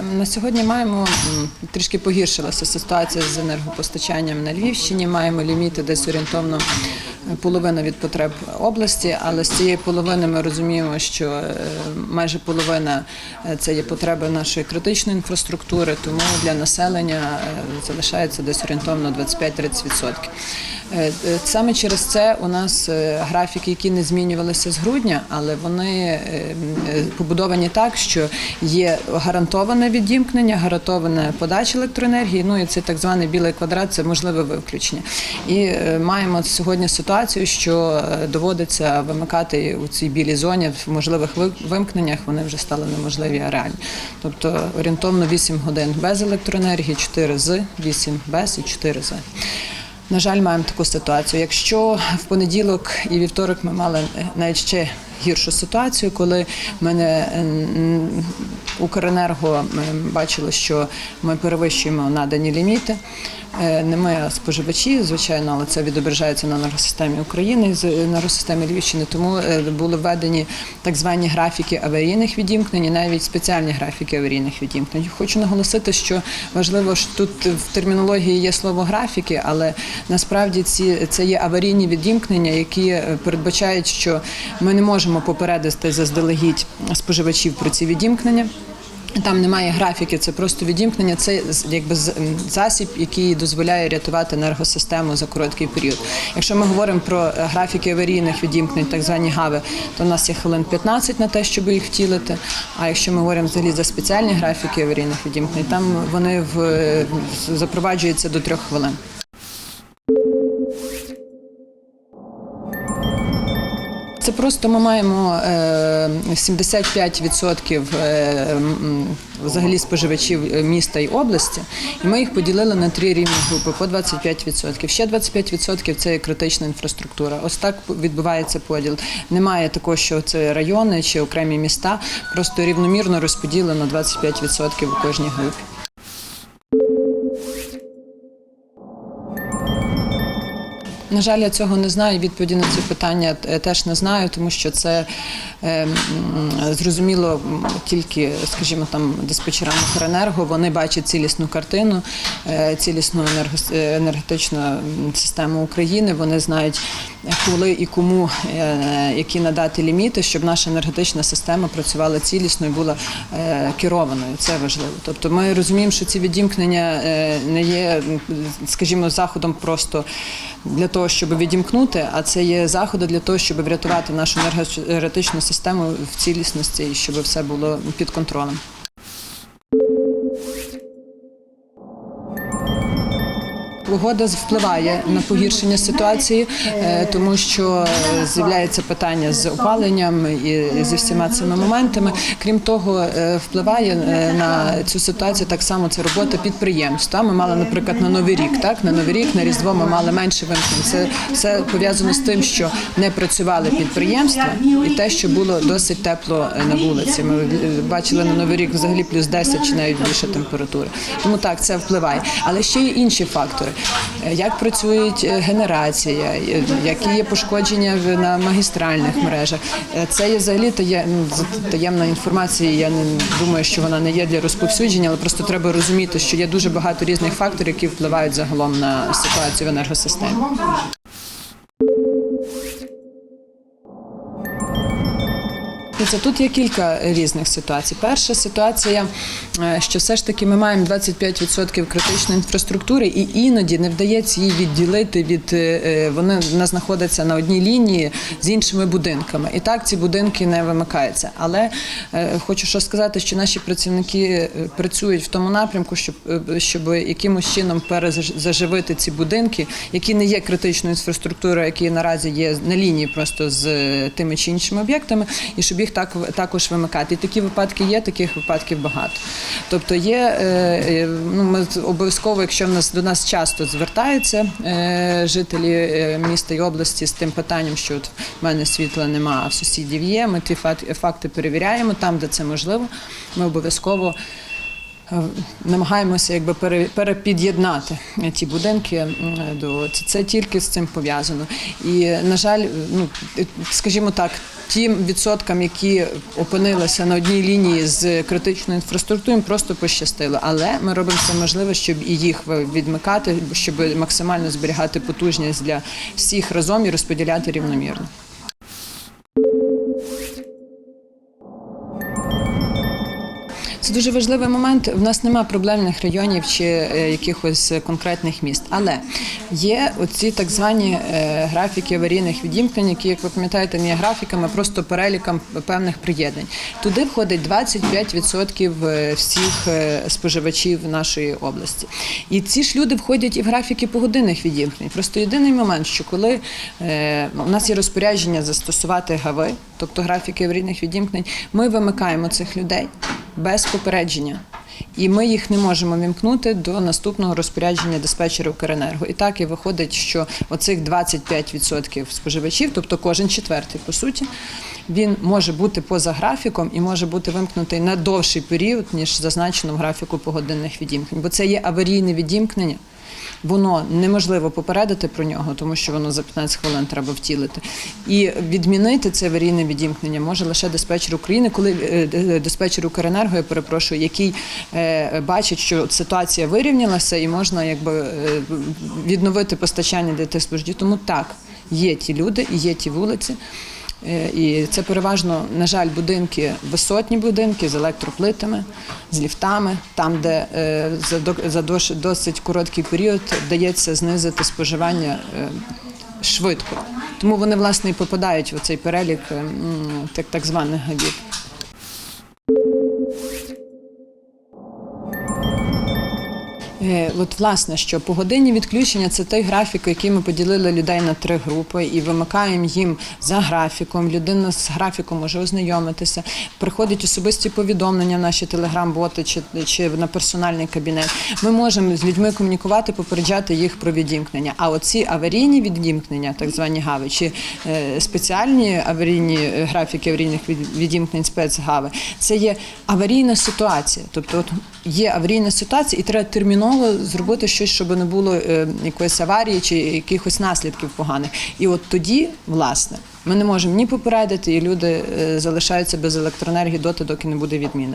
На сьогодні маємо трішки погіршилася ситуація з енергопостачанням на Львівщині. Маємо ліміти десь орієнтовно половина від потреб області, але з цієї половини ми розуміємо, що е, майже половина е, це є потреби нашої критичної інфраструктури, тому для населення е, залишається десь орієнтовно 25-30%. Е, е, Саме через це у нас графіки, які не змінювалися з грудня, але вони побудовані так, що є гарантоване відімкнення, гарантована подача електроенергії. Ну і це так званий білий квадрат, це можливе виключення. І маємо сьогодні ситуацію, що е, доводиться вимикати у цій білій зоні в можливих вимкненнях. Вони вже стали неможливі а реальні. Тобто орієнтовно 8 годин без електроенергії, 4 з, 8 без і 4 з. На жаль, маємо таку ситуацію. Якщо в понеділок і вівторок ми мали е, навіть ще гіршу ситуацію, коли мене Укренерго бачили, що ми перевищуємо надані ліміти. Е, Не а споживачі, звичайно, але це відображається на енергосистемі України з енергосистемі Львівщини. Тому е, були введені так звані графіки аварійних відімкнень, і навіть спеціальні графіки аварійних відімкнень. Хочу наголосити, що важливо що тут в термінології є слово графіки, але насправді ці це є аварійні відімкнення, які е, передбачають, що ми не можемо попередити заздалегідь споживачів про ці відімкнення. Там немає графіки, це просто відімкнення. Це якби засіб, який дозволяє рятувати енергосистему за короткий період. Якщо ми говоримо про е, графіки аварійних відімкнень, так звані гави, то в нас є хвилин 15 на те, щоб їх втілити. А якщо ми говоримо взагалі за спеціальні графіки аварійних відімкнень, там вони в е, запроваджуються до трьох хвилин. Це просто ми маємо е, 75% е, взагалі споживачів е, міста і області, і ми їх поділили на три рівні групи по 25%. Ще 25% – це критична інфраструктура. Ось так відбувається поділ. Немає такого, що це райони чи окремі міста, просто рівномірно розподілено 25% у кожній групі. На жаль, я цього не знаю. Відповіді на ці питання е, теж не знаю, тому що це е, зрозуміло тільки, скажімо, там диспетчерам Укренерго. Вони бачать цілісну картину, е, цілісну енергетичну систему України. Вони знають, коли і кому е, які надати ліміти, щоб наша енергетична система працювала цілісно і була е, керованою. Це важливо. Тобто, ми розуміємо, що ці відімкнення е, не є, скажімо, заходом просто для того, щоб відімкнути, а це є заходи для того, щоб врятувати нашу енергетичну систему в цілісності і щоб все було під контролем. Погода впливає на погіршення ситуації, е, тому що з'являється питання з опаленням і зі всіма цими моментами. Крім того, е, впливає е, на цю ситуацію так само це робота підприємств. Ми мали, наприклад, на новий рік. Так на новий рік на різдво ми мали менше вимкнень. Це все пов'язано з тим, що не працювали підприємства, і те, що було досить тепло на вулиці. Ми бачили на новий рік взагалі плюс 10 чи навіть більше температури. Тому так це впливає. Але ще є інші фактори: як працює е, генерація, е, які є пошкодження на магістральних мережах. Е, Це є взагалі тає- таємна інформація. Я не думаю, що вона не є для розповсюдження, але просто треба розуміти, що є дуже багато різних факторів, які впливають загалом на ситуацію в енергосистемі. Це тут є кілька різних ситуацій. Перша ситуація, е, що все ж таки ми маємо 25% критичної інфраструктури, і іноді не вдається її відділити від е, вони не знаходяться на одній лінії з іншими будинками. І так ці будинки не вимикаються. Але е, хочу що сказати, що наші працівники е, працюють в тому напрямку, щоб, е, щоб якимось чином перезаживити ці будинки, які не є критичною інфраструктурою, які наразі є на лінії просто з е, тими чи іншими об'єктами, і щоб їх так також вимикати. І такі випадки є, таких випадків багато. Тобто є е, е, ну ми обов'язково, якщо в нас до нас часто звертаються е, жителі міста і області з тим питанням, що от в мене світла нема, а в сусідів є. Ми ті факти, перевіряємо там, де це можливо. Ми обов'язково. Намагаємося якби перепід'єднати ті будинки до це, тільки з цим пов'язано. І на жаль, ну скажімо так, тим відсоткам, які опинилися на одній лінії з критичною інфраструктурою, просто пощастило. Але ми робимо все можливе, щоб і їх відмикати, щоб максимально зберігати потужність для всіх разом і розподіляти рівномірно. Дуже важливий момент. В нас немає проблемних районів чи е, якихось конкретних міст. Але є оці так звані е, графіки аварійних відімкнень, які, як ви пам'ятаєте, не є графіками, а просто переліком певних приєднань. Туди входить 25% е, всіх споживачів нашої області. І ці ж люди входять і в графіки погодинних відімкнень. Просто єдиний момент, що коли у нас є розпорядження застосувати гави, тобто графіки аварійних відімкнень, ми вимикаємо цих людей без попередження. І ми їх не можемо вімкнути до наступного розпорядження диспетчера Укренерго. І так і виходить, що оцих 25% споживачів, тобто кожен четвертий, по суті, він може бути поза графіком і може бути вимкнутий на довший період, ніж зазначено в графіку погодинних відімкнень. Бо це є аварійне відімкнення. Воно неможливо попередити про нього, тому що воно за 15 хвилин треба втілити. І відмінити це аварійне відімкнення може лише диспетчер України, коли е, е, диспетчер Укренерго, я перепрошую, який е, бачить, що ситуація вирівнялася і можна якби е, відновити постачання для тих споживачів. Тому так, є ті люди і є ті вулиці. Е, І це переважно, на жаль, будинки, висотні будинки з електроплитами, з ліфтами, там, де е, за до- досить короткий період вдається знизити споживання е, швидко. Тому вони власне і попадають в цей перелік е, так, так званих габів. От власне, що погодинні відключення це той графік, який ми поділили людей на три групи і вимикаємо їм за графіком. Людина з графіком може ознайомитися. Приходять особисті повідомлення в наші телеграм-боти чи, чи на персональний кабінет. Ми можемо з людьми комунікувати, попереджати їх про відімкнення. А оці аварійні відімкнення, так звані гави, чи е, спеціальні аварійні е, графіки аварійних відімкнень спецгави, це є аварійна ситуація. Тобто, от є аварійна ситуація, і треба терміново зробити щось, щоб не було е, якоїсь аварії чи якихось наслідків поганих. І от тоді, власне, ми не можемо ні попередити, і люди е, залишаються без електроенергії доти, доки не буде відміни.